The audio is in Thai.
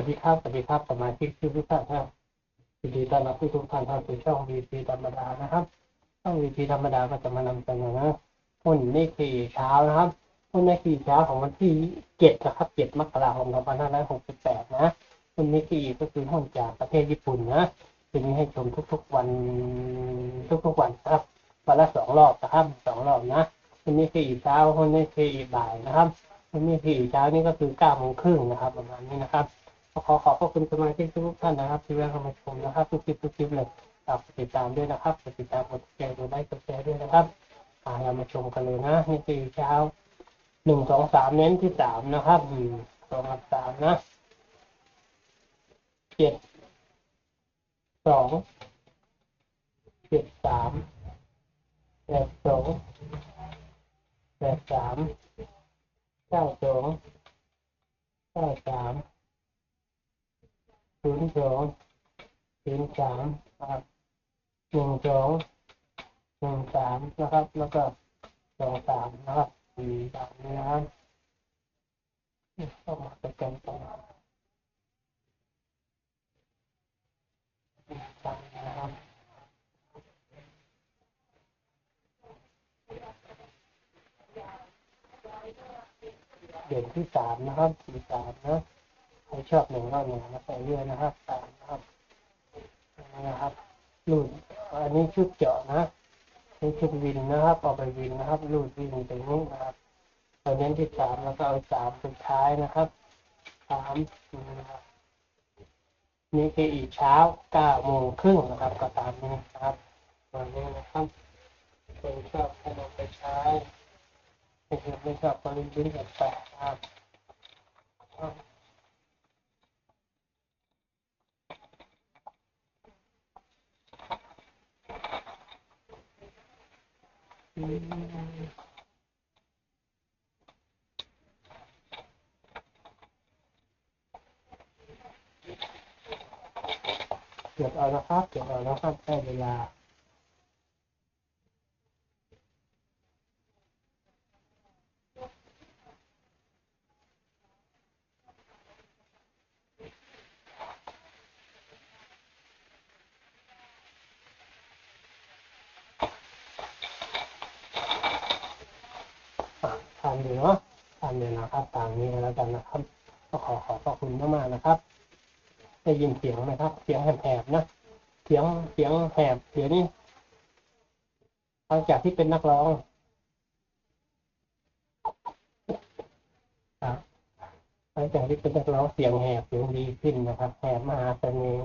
วัสดีครับ สวัสดีครับ สมาชิกทุกท่านครับยินดีต้อนรับทุกท่านเข้าสู่ช่องวีพีธรรมดานะครับ ช่องวีพีธรรมดาก็จะมานำเสนอหุ้นนี่คือเช้านะครับหุ้นนี่คือเช้าของวันที่เจ็ดนะครับเจ็ดมกราคมสองพันห้าร้อยหกสิบแปดนะหุ้นนี่คือก็คือหุ้นจากประเทศญี่ปุ่นนะจะมีให้ชมทุกๆวันทุกๆวันครับ วันละสองรอบนะครับสองรอบนะหุ้นนี่คือเช้าหุ้นนี่คือบ่ายนะครับหุ้นนี่คือเช้านี่ก็คือเก้าโมงครึ่งนะครับ ประมาณนี้นะครับ ขอขอบพระคุณสมาชิกทุกท่านนะครับ ที่แวะเข้ามาชมนะครับ ทุกคลิปทุกคลิปเลยฝากติดตามด้วยนะครับติดตามกดแชร์กดไลค์กดแชร์ด้วยนะครับอ่าเรามาชมกันเลยนะนี่คือเช้าหนึ่งสองสามเน้นที่สามนะครับสองสามนะเจ็ดสองเจ็ดสามแปดสองแปดสามเก้าสองเก้าสาม ศูนย์สองศูนย์สามนะครับหนึ่งสองหนึ่งสามนะครับ แล้วก็สองสามนะครับสี่สามนี้นะครับเข้ามาประกันต่อสามนะครับเด่นที่สามนะครับสี่สามนะ ใครชอบหนึ่งก็หนึ่งนะใส่เรือนะครับสามนะครับนะครับรูดอันนี้ชุดเจาะนะนี่ชุดวินนะครับเอาไปวินนะครับรูดวินตรงนี้นะครับตอนนี้ที่สามแล้วก็เอาสามสุดท้ายนะครับสามนะครับนี่คืออีกเช้าเก้าโมงครึ่งนะครับ ก็ตามนี้นะครับวันนี้นะครับคนชอบให้นำไปใช้คนไม่ชอบก็ลิ้นลิ้นกันไปนะครับ เก็บเอานะครับเก็บเอานะครับได้เวลา อะทานดูเนาะทานดูนะครับตามนี้แล้วกันนะครับ ก็ขอขอบพระคุณมากๆนะครับได้ยินเสียงไหมครับ เสียงแหบๆนะเสียงเสียงแหบเดี๋ยวนี้หลังจากที่เป็นนักร้องครับหลังจากที่เป็นนักร้องเสียงแหบเสียงดีขึ้นนะครับแหบมหาเสน่ห์